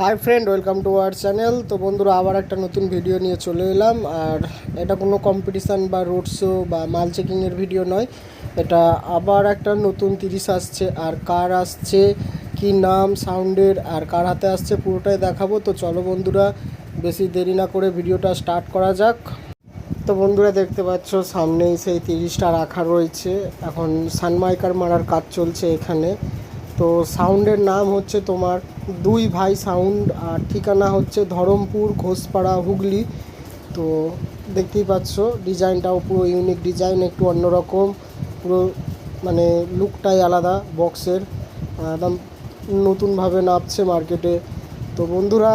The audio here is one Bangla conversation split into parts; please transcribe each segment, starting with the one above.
Hi friend welcome to our channel তো বন্ধুরা, আবার একটা নতুন ভিডিও নিয়ে চলে এলাম। আর এটা কোনো কম্পিটিশান বা রোড শো বা মাল চেকিংয়ের ভিডিও নয়। এটা আবার একটা নতুন তিরিশ আসছে। আর কার আসছে, কি নাম সাউন্ডের আর কার হাতে আসছে পুরোটাই দেখাবো। তো চলো বন্ধুরা, বেশি দেরি না করে ভিডিওটা স্টার্ট করা যাক। তো বন্ধুরা, দেখতে পাচ্ছ সামনেই সেই তিরিশটা রাখা রয়েছে। এখন সানমাইকার মারার কাজ চলছে এখানে। তো সাউন্ডের নাম হচ্ছে তোমার দুই ভাই সাউন্ড, আর ঠিকানা হচ্ছে ধরমপুর, ঘোষপাড়া, হুগলি। তো দেখতেই পাচ্ছ, ডিজাইনটাও পুরো ইউনিক ডিজাইন একটু অন্যরকম, পুরো মানে লুকটাই আলাদা বক্সের একদম নতুনভাবে নামছে মার্কেটে তো বন্ধুরা,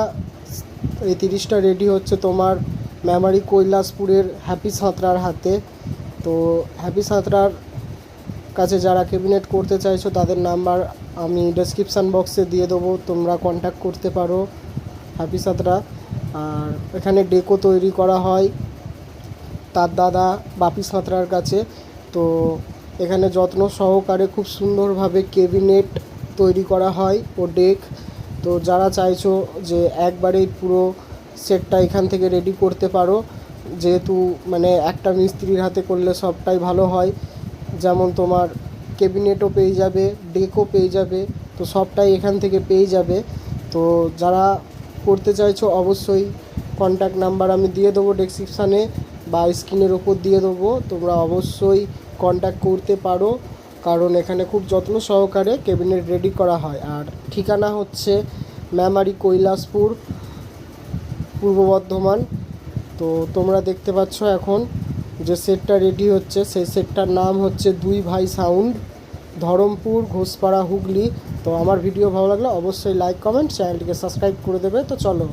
এই তিরিশটা রেডি হচ্ছে তোমার মেমারি কৈলাসপুরের হ্যাপি সাঁতরার হাতে। তো হ্যাপি সাঁতরার কাছে যারা ক্যাবিনেট করতে চাইছো, তাদের নাম্বার আমি ডেসক্রিপশান বক্সে দিয়ে দেবো, তোমরা কন্ট্যাক্ট করতে পারো হ্যাপি সাঁতরা আর এখানে ডেকো তৈরি করা হয় তার দাদা বাপি সাঁতরার কাছে। তো এখানে যত্ন সহকারে খুব সুন্দরভাবে কেবিনেট তৈরি করা হয় ও ডেক তো যারা চাইছো যে একবারেই পুরো সেটটা এখান থেকে রেডি করতে পারো, যেহেতু মানে একটা মিস্ত্রির হাতে করলে সবটাই ভালো হয়। যেমন তোমার কেবিনেটও পেয়ে যাবে, ডেকও পেয়ে যাবে, তো সবটাই এখান থেকে পেয়ে যাবে। তো যারা করতে চাইছো অবশ্যই কন্ট্যাক্ট নাম্বার আমি দিয়ে দেবো ডেসক্রিপশানে বা স্ক্রিনের ওপর দিয়ে দেবো। তোমরা অবশ্যই কন্ট্যাক্ট করতে পারো, কারণ এখানে খুব যত্ন সহকারে ক্যাবিনেট রেডি করা হয়। আর ঠিকানা হচ্ছে ম্যামারি কৈলাসপুর, পূর্ব বর্ধমান। তো তোমরা দেখতে পাচ্ছ এখন যে সেটটা রেডি হচ্ছে, সেই সেটটার নাম হচ্ছে দুই ভাই সাউন্ড ধরমপুর, ঘোষপাড়া, হুগলি। তো আমার ভিডিও ভালো লাগলে অবশ্যই লাইক কমেন্ট চ্যানেলটিকে সাবস্ক্রাইব করে দেবে। তো চলো।